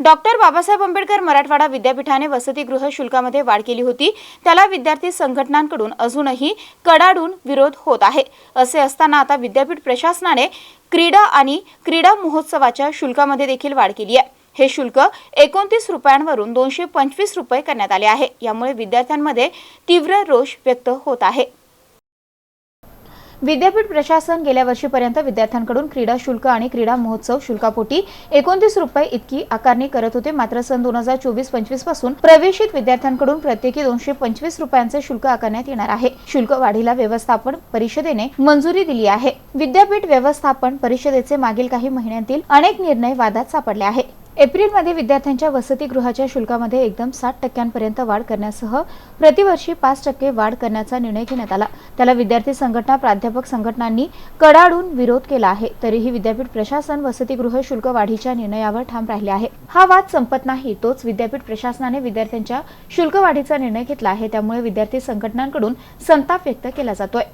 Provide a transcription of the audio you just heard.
Doctor Babasaheb Ambedkar Marathwada विद्यापीठाने वसतिगृह शुल्कामध्ये वाढ केली होती. त्याला विद्यार्थी संघटनांकडून अजूनही कडाडून विरोध होत आहे. असे असताना आता विद्यापीठ प्रशासनाने क्रीडा आणि क्रीडा महोत्सवाच्या शुल्कामध्ये देखील वाढ केली आहे. हे शुल्क एकोणतीस रुपयांवरून दोनशे पंचवीस रुपये करण्यात आले आहे. यामुळे विद्यार्थ्यांमध्ये तीव्र रोष व्यक्त होत आहे. विद्यापीठ प्रशासन गेल्या वर्षीपर्यंत विद्यार्थ्यांकडून क्रीडा शुल्क आणि क्रीडा महोत्सव शुल्कापोटी एकोणतीस रुपये इतकी आकारणी करत होते. मात्र सन दोन हजार चोवीस पंचवीसपासून प्रवेशित विद्यार्थ्यांकडून प्रत्येकी दोनशे पंचवीस रुपयांचे शुल्क आकारण्यात येणार आहे. शुल्क वाढीला व्यवस्थापन परिषदेने मंजुरी दिली आहे. विद्यापीठ व्यवस्थापन परिषदेचे मागील काही महिन्यांतील अनेक निर्णय वादात सापडले आहे एप्रिलमध्ये विद्यार्थ्यांच्या वसतिगृहाच्या शुल्कामध्ये एकदम सात टक्क्यांपर्यंत वाढ करण्यासह प्रतिवर्षी पाच टक्के वाढ करण्याचा निर्णय घेण्यात आला. त्याला विद्यार्थी संघटना प्राध्यापक संघटनांनी कडाडून विरोध केला आहे. तरीही विद्यापीठ प्रशासन वसतिगृह शुल्क वाढीच्या निर्णयावर ठाम राहिले आहे. हा वाद संपत नाही तोच विद्यापीठ प्रशासनाने विद्यार्थ्यांच्या शुल्क वाढीचा निर्णय घेतला आहे. त्यामुळे विद्यार्थी संघटनांकडून संताप व्यक्त केला जातोय.